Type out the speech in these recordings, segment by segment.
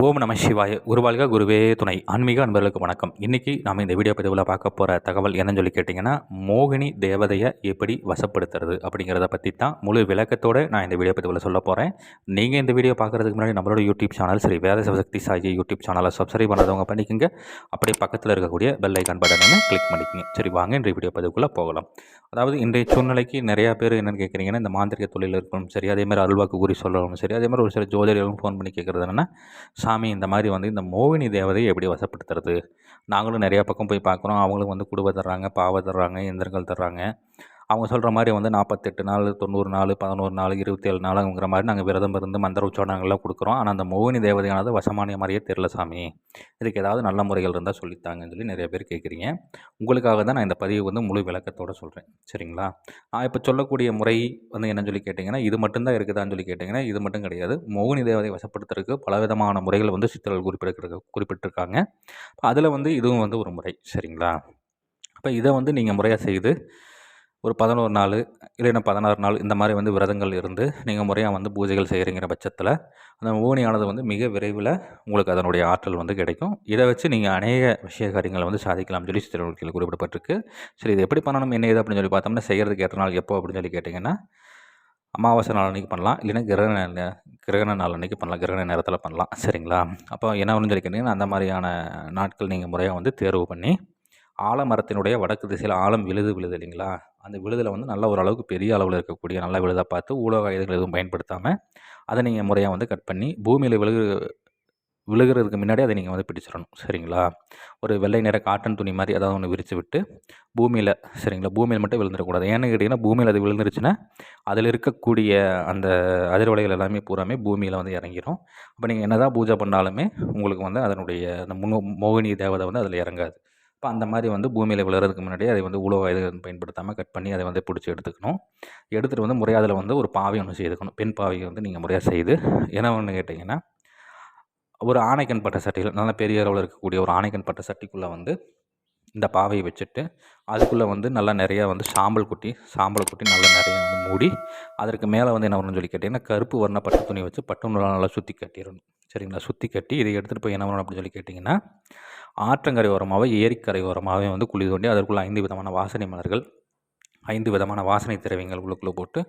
ஓம் நம சிவாய. குருவாழ்க குருவே துணை. ஆன்மீக அன்பர்களுக்கு வணக்கம். இன்றைக்கி நாம் இந்த வீடியோ பதிவில் பார்க்க போகிற தகவல் என்னன்னு சொல்லி கேட்டிங்கன்னா மோகினி தேவதையை எப்படி வசப்படுத்துறது அப்படிங்கிறத பற்றி தான் முழு விளக்கத்தோடு நான் இந்த வீடியோ பதிவில் சொல்ல போகிறேன் நீங்கள் இந்த வீடியோ பார்க்குறதுக்கு முன்னாடி நம்மளோட யூடியூப் சேனல் சரி வேத சிவசக்தி சாயி யூடியூப் சேனலை சப்ஸ்கிரைப் பண்ணாதவங்க பண்ணிக்கோங்க. அப்படியே பக்கத்தில் இருக்கக்கூடிய பெல் ஐக்கான் பட்டனை கிளிக் பண்ணிக்கோங்க. சரி வாங்க இன்றைய வீடியோ பதிவுக்குள்ளே போகலாம். அதாவது இன்றைய சூழ்நிலைக்கு நிறையா பேர் என்னென்னு கேட்குறீங்கன்னா இந்த மாந்திரிக தொழில் இருக்கணும் சரி அதேமாதிரி அருள்வாக்கு கூறி சொல்லணும் சரி அதேமாதிரி ஒரு சில ஜோதிடர்களும் ஃபோன் பண்ணி கேட்குறது என்னென்னா சாமி இந்த மாதிரி வந்து இந்த மோகினி தேவதையை எப்படி வசப்படுத்துறது? நாங்களும் நிறையா பக்கம் போய் பார்க்குறோம். அவங்களும் வந்து குடுவை தர்றாங்க பாவை தர்றாங்க எந்திரங்கள் தர்றாங்க. அவங்க சொல்கிற மாதிரி வந்து நாற்பத்தெட்டு நாள் தொண்ணூறு நாள் பதினோரு நாள் இருபத்தேழு நாளுங்கிற மாதிரி நாங்கள் விரதம் இருந்து மந்திர உச்சாரணங்கள்லாம் கொடுக்குறோம். ஆனால் அந்த மோகினி தேவதையானது வசமானிய மாதிரியே தெரில சாமி. இதுக்கு ஏதாவது நல்ல முறைகள் இருந்தால் சொல்லித்தாங்கன்னு சொல்லி நிறைய பேர் கேட்குறீங்க. உங்களுக்காக தான் நான் இந்த பதிவு வந்து முழு விளக்கத்தோடு சொல்கிறேன் சரிங்களா? நான் இப்போ சொல்லக்கூடிய முறை வந்து என்னன்னு சொல்லி கேட்டிங்கன்னா இது மட்டும்தான் இருக்குதான்னு சொல்லி கேட்டிங்கன்னா இது மட்டும் கிடையாது. மோகினி தேவதை வசப்படுத்துறதுக்கு பலவிதமான முறைகள் வந்து சித்தர்கள் குறிப்பிட குறிப்பிட்டிருக்காங்க. அதில் வந்து இதுவும் வந்து ஒரு முறை. சரிங்களா? அப்போ இதை வந்து நீங்கள் முறையாக செய்து ஒரு பதினோரு நாள் இல்லைன்னா பதினாறு நாள் இந்த மாதிரி வந்து விரதங்கள் இருந்து நீங்கள் முறையாக வந்து பூஜைகள் செய்கிறீங்கிற பட்சத்தில் அந்த ஓனியானது வந்து மிக விரைவில் உங்களுக்கு அதனுடைய ஆற்றல் வந்து கிடைக்கும். இதை வச்சு நீங்கள் அநேக விஷய காரியங்களை வந்து சாதிக்கலாம் சொல்லி சித்திரவழிக்கையில் குறிப்பிடப்பட்டிருக்கு. சரி இது எப்படி பண்ணணும்? என்ன இது அப்படின்னு சொல்லி பார்த்தோம்னா செய்கிறதுக்கு ஏற்ற நாள் எப்போ அப்படின்னு சொல்லி கேட்டிங்கன்னா அமாவாசை நாள் அன்றைக்கி பண்ணலாம். இல்லைன்னா கிரகண கிரகண நாள் அன்றைக்கி பண்ணலாம். கிரகண நேரத்தில் பண்ணலாம். சரிங்களா? அப்போ என்ன ஒன்று சொல்லி கேட்டிங்கன்னா அந்த மாதிரியான நாட்கள் நீங்கள் முறையாக வந்து தேர்வு பண்ணி ஆலமரத்தினுடைய வடக்கு திசையில் ஆழம் விழுது விழுது இல்லைங்களா? அந்த விழுதில் வந்து நல்ல ஓரளவுக்கு பெரிய அளவில் இருக்கக்கூடிய நல்ல விழுதாக பார்த்து ஊடக ஆயுதங்கள் எதுவும் பயன்படுத்தாமல் அதை நீங்கள் முறையாக வந்து கட் பண்ணி பூமியில் விழுகு விழுகிறதுக்கு முன்னாடி அதை நீங்கள் வந்து பிடிச்சிடணும். சரிங்களா? ஒரு வெள்ளை நிற காட்டன் துணி மாதிரி ஏதாவது ஒன்று விரித்து விட்டு பூமியில் சரிங்களா? பூமியில் மட்டும் விழுந்துடக்கூடாது. ஏன்னு கேட்டிங்கன்னா பூமியில் அது விழுந்துருச்சுன்னா அதில் இருக்கக்கூடிய அந்த அதிர்வலைகள் எல்லாமே பூராமே பூமியில் வந்து இறங்கிடும் அப்போ நீங்கள் என்ன தான் பூஜை பண்ணாலுமே உங்களுக்கு வந்து அதனுடைய அந்த முன் மோகினி தேவதை வந்து அதில் இறங்காது. இப்போ அந்த மாதிரி வந்து பூமியில் விழுறதுக்கு முன்னாடியே அதை வந்து உழவு இது பயன்படுத்தாமல் கட் பண்ணி அதை வந்து பிடிச்சி எடுத்துக்கணும். எடுத்துகிட்டு வந்து முறையாக அதில் வந்து ஒரு பாவை ஒன்று செய்துக்கணும். பெண் பாவையை வந்து நீங்கள் முறையாக செய்து என்ன ஒன்று கேட்டிங்கன்னா ஒரு ஆணைக்கன் பட்ட சட்டியில் நல்ல பெரிய அளவில் இருக்கக்கூடிய ஒரு ஆணைக்கன் பட்ட சட்டிக்குள்ளே வந்து இந்த பாவையை வச்சுட்டு அதுக்குள்ளே வந்து நல்லா நிறையா வந்து சாம்பல் குட்டி சாம்பல் குட்டி நல்லா நிறைய வந்து மூடி அதற்கு மேலே வந்து என்ன பண்ணணும்னு சொல்லி கேட்டிங்கன்னா கருப்பு வர்ண பட்டு துணி வச்சு பட்டு நூலாக நல்லா சுற்றி கட்டிடணும். சரிங்களா? சுற்றி கட்டி இதை எடுத்துகிட்டு போய் என்ன பண்ணணும் அப்படின்னு சொல்லி கேட்டிங்கன்னா ஆற்றங்கரை ஓரமாகவே ஏரிக்கரை ஓரமாகவே வந்து குழி தோண்டி அதற்குள்ளே ஐந்து விதமான வாசனை மலர்கள் ஐந்து விதமான வாசனை திரவியங்கள் உள்ளுக்குள்ளே போட்டு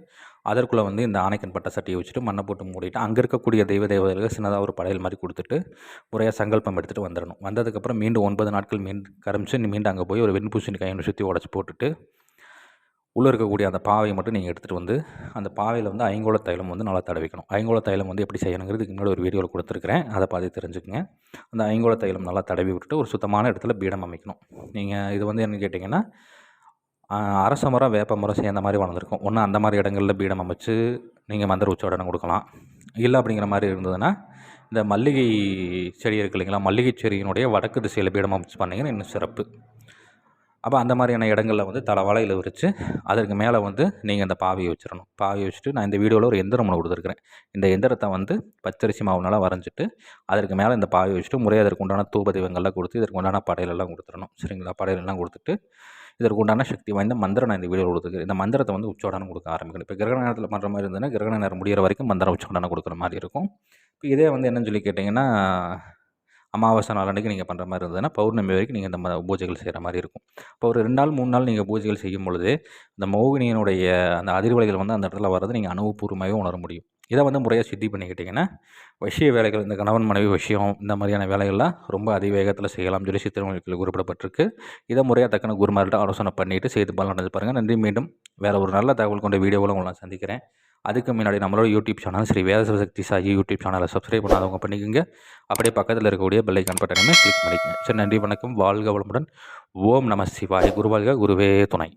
அதற்குள்ளே வந்து இந்த ஆணைக்கன் பட்ட சட்டியை வச்சுட்டு மண்ணை போட்டு மூடிட்டு அங்கே இருக்கக்கூடிய தெய்வ தேவதைகளுக்கு சின்னதாக ஒரு படையல் மாதிரி கொடுத்துட்டு முறையாக சங்கல்பம் எடுத்துகிட்டு வந்துடணும். வந்ததுக்கப்புறம் மீண்டும் ஒன்பது நாட்கள் மீண்டும் கரமிச்சு மீண்டும் அங்கே போய் ஒரு வெண்பூசணி கையை சுற்றி உடச்சி போட்டுட்டு உள்ளே இருக்கக்கூடிய அந்த பாவையை மட்டும் நீங்கள் எடுத்துகிட்டு வந்து அந்த பாவையில் வந்து ஐங்கோல தைலம் வந்து நல்லா தடவிக்கணும். ஐங்கோல தைலம் வந்து எப்படி செய்யணுங்கிறது முன்னாடி ஒரு வீடியோவில் கொடுத்துருக்குறேன். அதை பார்த்து தெரிஞ்சுக்கங்க. அந்த ஐங்கோல தைலம் நல்லா தடவி விட்டுட்டு ஒரு சுத்தமான இடத்துல பீடம் அமைக்கணும். நீங்கள் இது வந்து என்ன கேட்டிங்கன்னா அரச மரம் வேப்ப மரம் சேர்ந்த மாதிரி வளர்ந்துருக்கும். ஒன்று அந்த மாதிரி இடங்களில் பீடம் அமைச்சு நீங்கள் மந்திர உச்சோடனை கொடுக்கலாம். இல்லை அப்படிங்கிற மாதிரி இருந்ததுன்னா இந்த மல்லிகை செடி இருக்கு இல்லைங்களா மல்லிகை செடியினுடைய வடக்கு திசையில் பீடம் அமைச்சு பண்ணிங்கன்னா இன்னும் சிறப்பு. அப்போ அந்த மாதிரியான இடங்களில் வந்து தலைவாழையில் விரித்து அதற்கு மேலே வந்து நீங்கள் அந்த பாவியை வச்சிடணும் பாவியை வச்சுட்டு நான் இந்த வீடியோவில் ஒரு எந்திரம் ஒன்று கொடுத்துருக்குறேன். இந்த எந்திரத்தை வந்து பச்சரிசி மாவுனால வரைஞ்சிட்டு அதற்கு மேலே இந்த பாவியை வச்சுட்டு முறையாக அதற்கு உண்டான தூபதிவங்கள்லாம் கொடுத்து இதற்கு உண்டான படையிலெல்லாம் கொடுத்துடணும். சரிங்களா? படையிலெல்லாம் கொடுத்துட்டு இதற்கு உண்டான சக்தி வாய்ந்த மந்திரம் நான் இந்த வீடியோ கொடுத்துருக்கேன் இந்த மந்திரத்தை வந்து உச்சோடனம் கொடுக்க ஆரம்பிக்கணும். இப்போ கிரகண நேரத்தில் பண்ணுற மாதிரி இருந்ததுன்னா கிரகண நேரம் முடிகிற வரைக்கும் மந்திரம் உச்சோடனம் கொடுக்குற மாதிரி இருக்கும். இப்போ இதே வந்து என்னன்னு சொல்லி கேட்டிங்கன்னா அமாவாசை நாள் அன்றைக்கி நீங்கள் பண்ணுற மாதிரி இருந்ததுன்னா பௌர்ணமி வரைக்கும் நீங்கள் இந்த பூஜைகள் செய்கிற மாதிரி இருக்கும். இப்போ ஒரு ரெண்டு நாள் மூணு நாள் நீங்கள் பூஜைகள் செய்யும் பொழுது இந்த மோகினியினுடைய அந்த அதிர்வலைகள் வந்து அந்த இடத்துல வர்றது நீங்கள் அனுபவபூர்வமாகவே உணர முடியும். இதை வந்து முறையாக சித்தி பண்ணிக்கிட்டிங்கன்னா விஷய வேலைகள் இந்த கணவன் மனைவி விஷயம் இந்த மாதிரியான வேலைகள்லாம் ரொம்ப அதிவேகத்தில் செய்யலாம் சொல்லி சித்திரங்களுக்கு குறிப்பிடப்பட்டிருக்கு. இதை முறையாக தக்கன குருமார்கிட்ட ஆலோசனை பண்ணிவிட்டு செய்து பலன் அடைஞ்சு பாருங்கள் நன்றி. மீண்டும் வேறு ஒரு நல்ல தகவல் கொண்ட வீடியோவில் உங்களை சந்திக்கிறேன். அதுக்கு முன்னாடி நம்மளோட YouTube channel Sri Veda Sakthi Sai YouTube சேனலை சப்ஸ்கிரைப் பண்ணாதவங்க பண்ணிக்கோங்க. அப்படியே பக்கத்தில் இருக்கக்கூடிய பெல்லைக்கான் பட்டனமே கிளிக் பண்ணிக்கோங்க. சரி நன்றி வணக்கம். வாழ்க வளமுடன். ஓம் நம சிவாய். குருவாழ்க குருவே துணை.